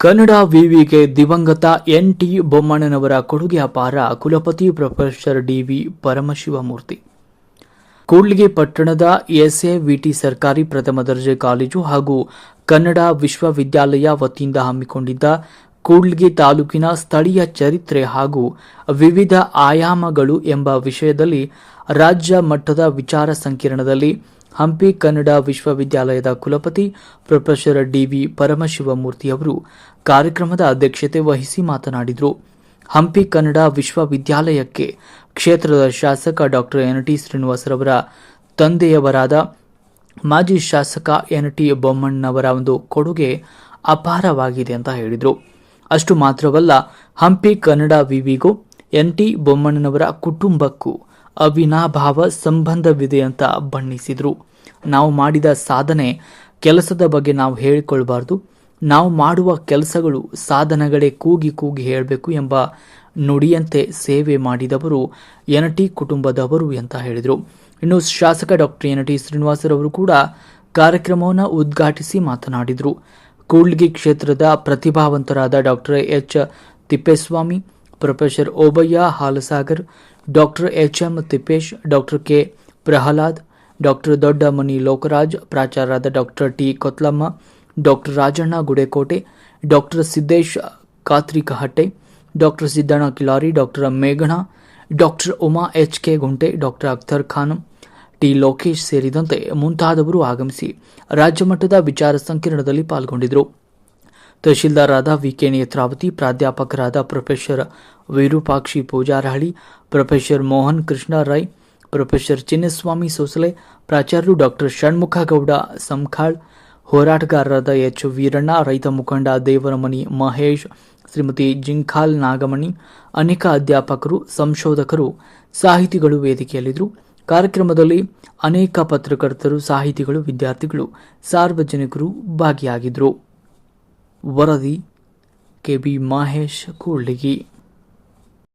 ಕನ್ನಡ ವಿವಿಗೆ ದಿವಂಗತ N T ಬೊಮ್ಮಣ್ಣನವರ ಕೊಡುಗೆ ಅಪಾರ, ಕುಲಪತಿ ಪ್ರೊಫೆಸರ್ ಡಿವಿ ಪರಮಶಿವಮೂರ್ತಿ. ಕೂಡ್ಲಿಗೆ ಪಟ್ಟಣದ ಎಸ್ಎವಿಟಿ ಸರ್ಕಾರಿ ಪ್ರಥಮ ದರ್ಜೆ ಕಾಲೇಜು ಹಾಗೂ ಕನ್ನಡ ವಿಶ್ವವಿದ್ಯಾಲಯ ವತಿಯಿಂದ ಹಮ್ಮಿಕೊಂಡಿದ್ದ ಕೂಡ್ಲಿಗೆ ತಾಲೂಕಿನ ಸ್ಥಳೀಯ ಚರಿತ್ರೆ ಹಾಗೂ ವಿವಿಧ ಆಯಾಮಗಳು ಎಂಬ ವಿಷಯದಲ್ಲಿ ರಾಜ್ಯ ಮಟ್ಟದ ವಿಚಾರ ಸಂಕಿರಣದಲ್ಲಿ ಹಂಪಿ ಕನ್ನಡ ವಿಶ್ವವಿದ್ಯಾಲಯದ ಕುಲಪತಿ ಪ್ರೊಫೆಸರ್ ಡಿವಿ ಪರಮಶಿವಮೂರ್ತಿ ಅವರು ಕಾರ್ಯಕ್ರಮದ ಅಧ್ಯಕ್ಷತೆ ವಹಿಸಿ ಮಾತನಾಡಿದರು. ಹಂಪಿ ಕನ್ನಡ ವಿಶ್ವವಿದ್ಯಾಲಯಕ್ಕೆ ಕ್ಷೇತ್ರದ ಶಾಸಕ ಡಾಕ್ಟರ್ ಎನ್ ಟಿ ಶ್ರೀನಿವಾಸರವರ ತಂದೆಯವರಾದ ಮಾಜಿ ಶಾಸಕ ಎನ್ ಟಿ ಬೊಮ್ಮಣ್ಣನವರ ಒಂದು ಕೊಡುಗೆ ಅಪಾರವಾಗಿದೆ ಅಂತ ಹೇಳಿದರು. ಅಷ್ಟು ಮಾತ್ರವಲ್ಲ, ಹಂಪಿ ಕನ್ನಡ ವಿವಿಗೂ ಎನ್ ಟಿ ಬೊಮ್ಮಣ್ಣನವರ ಕುಟುಂಬಕ್ಕೂ ಅವಿನಾಭಾವ ಸಂಬಂಧವಿದೆ ಅಂತ ಬಣ್ಣಿಸಿದರು. ನಾವು ಮಾಡಿದ ಸಾಧನೆ ಕೆಲಸದ ಬಗ್ಗೆ ನಾವು ಹೇಳಿಕೊಳ್ಬಾರ್ದು. ನಾವು ಮಾಡುವ ಕೆಲಸಗಳು ಸಾಧನಗಳೇ ಕೂಗಿ ಕೂಗಿ ಹೇಳಬೇಕು ಎಂಬ ನುಡಿಯಂತೆ ಸೇವೆ ಮಾಡಿದವರು ಎನ್ ಟಿ ಕುಟುಂಬದವರು ಅಂತ ಹೇಳಿದರು. ಇನ್ನು ಶಾಸಕ ಡಾಕ್ಟರ್ ಎನ್ ಟಿ ಶ್ರೀನಿವಾಸರವರು ಕೂಡ ಕಾರ್ಯಕ್ರಮವನ್ನು ಉದ್ಘಾಟಿಸಿ ಮಾತನಾಡಿದರು. ಕೂಡ್ಲಿಗಿ ಕ್ಷೇತ್ರದ ಪ್ರತಿಭಾವಂತರಾದ doctor H Thippeswamy professor Obayya Halasagar, doctor H M Thippesh, doctor K Prahlad, doctor Doddamani Lokaraj, ಪ್ರಾಚಾರ್ಯರಾದ doctor T Kotlamma, doctor Rajanna Gudekote, doctor Siddesh Katrikahatte, doctor Siddanna Kilari, doctor ಮೇಘಣ doctor Uma H K Gunte, doctor Akhtar Khan, T Lokesh ಸೇರಿದಂತೆ ಮುಂತಾದವರು ಆಗಮಿಸಿ ರಾಜ್ಯಮಟ್ಟದ ವಿಚಾರ ಸಂಕಿರಣದಲ್ಲಿ ಪಾಲ್ಗೊಂಡಿದ್ದರು. ತಹಶೀಲ್ದಾರಾದ ವಿಕೆ ನೇತ್ರಾವತಿ ಪ್ರಾಧ್ಯಾಪಕರಾದ professor Virupakshi Pujarahalli, professor Mohan Krishna Rai, professor Chinnaswamy Sosale, ಪ್ರಾಚಾರ್ಯರು doctor Shanmukhagowda Sankhal, ಹೋರಾಟಗಾರರಾದ H. Veeranna, ರೈತ ಮುಖಂಡ ದೇವರಮಣಿ ಮಹೇಶ್, ಶ್ರೀಮತಿ ಜಿಂಖಾಲ್ ನಾಗಮಣಿ, ಅನೇಕ ಅಧ್ಯಾಪಕರು, ಸಂಶೋಧಕರು ಸಾಹಿತಿಗಳು ವೇದಿಕೆಯಲ್ಲಿದ್ದರು. ಕಾರ್ಯಕ್ರಮದಲ್ಲಿ ಅನೇಕ ಪತ್ರಕರ್ತರು, ಸಾಹಿತಿಗಳು, ವಿದ್ಯಾರ್ಥಿಗಳು, ಸಾರ್ವಜನಿಕರು ಭಾಗಿಯಾಗಿದ್ದರು. ವರದಿ ಕೆಬಿ ಮಹೇಶ್ ಕೂಡ್ಲಿಗಿ.